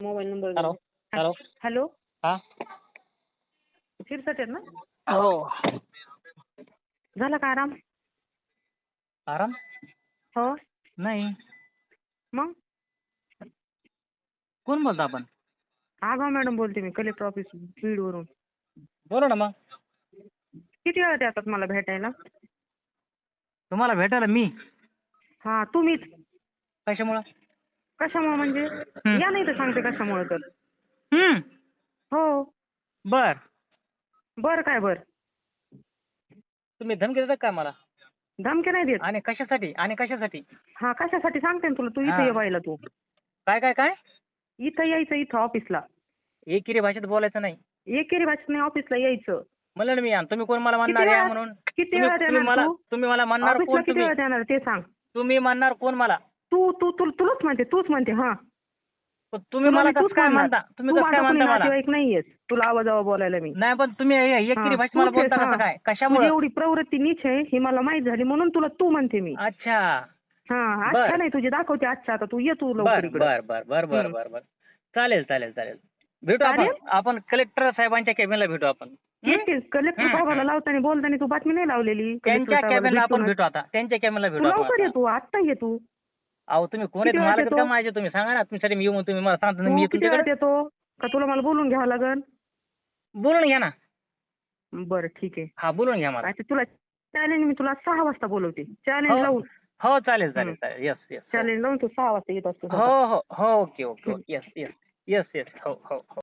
Mobile number hello hello. हा. शिरसाट आहेत ना? हो. झाला का आराम? आराम? हो. नाही. मग? कोण बोलतो आपण? आगाव मॅडम बोलते मी कलेक्टर ऑफिस बीडवरून बोला ना मग. किती वेळा येतात मला भेटायला? तुम्हाला भेटायला मी? हां तुम्हीच. कशामुळं? कशामुळे म्हणजे? या नाही तर सांगते कशामुळे तर. हम्म, हो. बर. बरं काय बरं. तुम्ही धमकी देता काय मला? धमकी नाही देत. आणि कशासाठी? आणि कशासाठी? हा कशासाठी? सांगते ना तुला. तू इथे. ये बायला तू. काय काय काय? इथं यायचं इथं ऑफिसला. एकेरी भाषेत बोलायचं नाही. एकेरी भाषेत नाही ऑफिसला यायचं. म्हणलं मी तुम्ही कोण मला म्हणणार या म्हणून? किती वेळा देणार? तुम्ही मला म्हणणार किती वेळा देणार ते सांग. तुम्ही म्हणणार कोण मला? तू तू म्हणते तूच म्हणते हा. पण तुम्ही मला तूच कसं काय. म्हणता? तुम्ही कसं काय म्हणता मला? नातेवाईक नाहीयेस. तुला आवाज आवा बोलायला मी. नाही पण तुम्ही हे- हे एकेरी हा, भाषेत मला तूच आहेस, बोलता कसं हा. काय? तुझी कशामुळं? एवढी प्रवृत्ती नीच आहे ही मला माहीत झाली म्हणून तुला तू म्हणते मी. अच्छा. हा बर. अच्छा नाही तुझी दाखवते अच्छा आता तू ये तू लवकर बर इकडे. बर बर बर बर हम्म. बर बर. चालेल चालेल चालेल. भेटू आपण. चालेल? आपण कलेक्टर साहेबांच्या केबिनला भेटू आपण. हं? कलेक्टर हम्म. लावताना बोलताना तू बातमी नाही लावलेली. त्यांच्या कलेक्टर साहेबाला केबिनला आपण. भेटू आता. त्यांच्या केबिनला तू भेटू आपण लवकर ये आता. तू. आत्ता ये तू. अहो तुम्ही कोण किती आहेत वेळात मला येतो? का माझे? तुम्ही सांगा ना. तुमच्यासाठी मी येऊ म्हणून तुम्ही मला सांगता ना, मी तू येतो किती वेळात तुमच्याकडे येतो? का तुला मला बोलून घ्यावं लागल बोलून घ्या ना. बरं ठीक आहे. हा बोलून घ्या मला. आता तुला चॅलेंज मी तुला सहा वाजता बोलवते. चॅलेंज हो लावून. हो चालेल चालेल हं. चालेल. येस येस चॅलेंज लावून तू सहा वाजता येत असतो. हो हो हो okay okay yes yes yes yes हो हो हो.